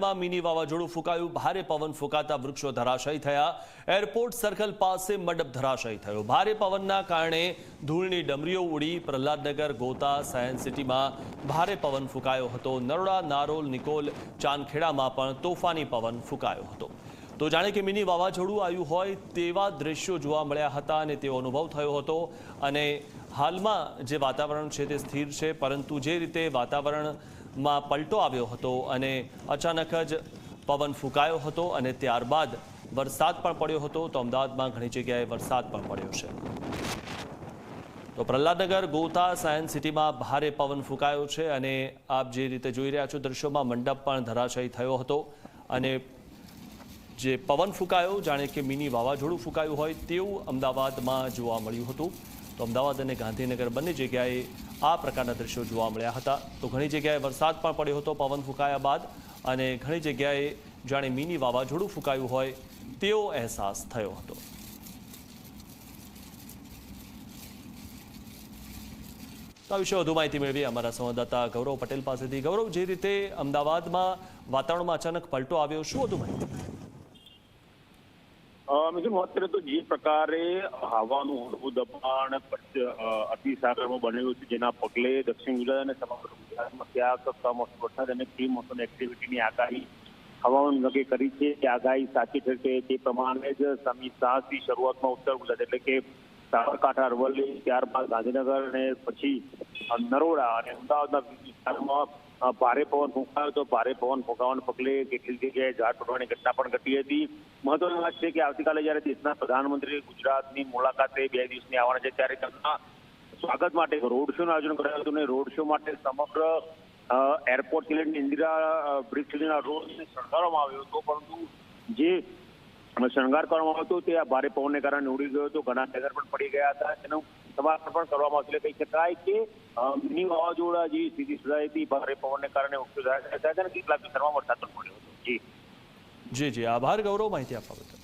ચંદીગઢમાં mini વાવાઝોડું ફૂંકાયું. ભારે પવન ફૂંકાતા વૃક્ષો ધરાશાયી થયા. એરપોર્ટ સર્કલ પાસે મંડપ ધરાશાયી થયો. ભારે પવનના કારણે ધૂળની ડમરીઓ ઉડી. પ્રહલાદનગર, ગોતા સાયન્સ સિટીમાં ભારે પવન ફૂંકાયો હતો. નરોડા, નારોલ, નિકોલ, ચાંદખેડામાં પણ તોફાની પવન ફૂંકાયો હતો. તો જાણે કે મિની વાવાઝોડું આવ્યું હોય તેવા દ્રશ્યો જોવા મળ્યા હતા અને તેવો અનુભવ થયો હતો. અને હાલમાં જે વાતાવરણ છે તે સ્થિર છે, પરંતુ જે રીતે વાતાવરણમાં પલટો આવ્યો હતો અને અચાનક જ પવન ફૂંકાયો હતો અને ત્યારબાદ વરસાદ પણ પડ્યો હતો, તો અમદાવાદમાં ઘણી જગ્યાએ વરસાદ પણ પડ્યો છે. તો પ્રહલાદનગર, ગોતા સાયન્સ સિટીમાં ભારે પવન ફૂંકાયો છે અને આપ જે રીતે જોઈ રહ્યા છો દ્રશ્યોમાં મંડપ પણ ધરાશયી થયો હતો અને જે પવન ફૂંકાયો, જાણે કે મિની વાવાઝોડું ફૂંકાયું હોય તેવું અમદાવાદમાં જોવા મળ્યું હતું. તો અમદાવાદ અને ગાંધીનગર બંને જગ્યાએ આ પ્રકારના દ્રશ્યો જોવા મળ્યા હતા. તો ઘણી જગ્યાએ વરસાદ પણ પડ્યો હતો, પવન ફૂંકાયા બાદ, અને ઘણી જગ્યાએ જાણે મિની વાવાઝોડું ફૂંકાયું હોય તેવો અહેસાસ થયો હતો. તો આ વિશે વધુ માહિતી મેળવી અમારા સંવાદદાતા ગૌરવ પટેલ પાસેથી. ગૌરવ, જે રીતે અમદાવાદમાં વાતાવરણમાં અચાનક પલટો આવ્યો, શું વધુ માહિતી? મિથુન અત્યારે તો જે પ્રકારે હવાનું, હળવું દબાણ અતિસાગરમાં બનેલું છે, જેના પગલે દક્ષિણ ગુજરાત અને સમગ્ર ગુજરાતમાં ક્યાંક કમોસમ વરસાદ અને પ્રી મોસમ એક્ટિવિટીની આગાહી હવામાન વિભાગે કરી છે. કે આગાહી સાચી થશે તે પ્રમાણે જ સમી સાતથી શરૂઆતમાં ઉત્તર ગુજરાત, એટલે કે સાબરકાંઠા અરવલ્લી ત્યારબાદ ગાંધીનગર અને પછી નરોડા અને અમદાવાદના વિસ્તારમાં ભારે પવન ફૂંકાયો હતો. ભારે પવન ફૂંકાવાને પગલે કેટલીક જગ્યાએ ઝાડ પડવાની ઘટના પણ ઘટી હતી. મહત્વની વાત છે કે આવતીકાલે જ્યારે દેશના પ્રધાનમંત્રી ગુજરાતની મુલાકાતે બે દિવસની આવવાના છે ત્યારે તેમના સ્વાગત માટે રોડ શોનું આયોજન કરાયું હતું અને રોડ શો માટે સમગ્ર અ, એરપોર્ટથી લઈને ઇન્દિરા બ્રિજ સુધીના રોડને શણગારવામાં આવ્યો હતો. પરંતુ જે શણગાર કરવામાં આવ્યો હતો. તે આ ભારે પવનને કારણે ઉડી ગયો હતો. ઘણા નગર પણ પડી ગયા હતા. તેનું સમારકામ પણ કરવામાં આવશે. એટલે કહી શકાય કે મિની વાવાઝોડા જે સ્થિતિ સર્જાઈ હતી. ભારે પવનને કારણે વૃક્ષો થયા હતા અને કેટલાક વિસ્તારમાં વરસાદ પણ પડ્યો હતો. જી. જી જી. આભાર, ગૌરવ માહિતી આપવા બદલ.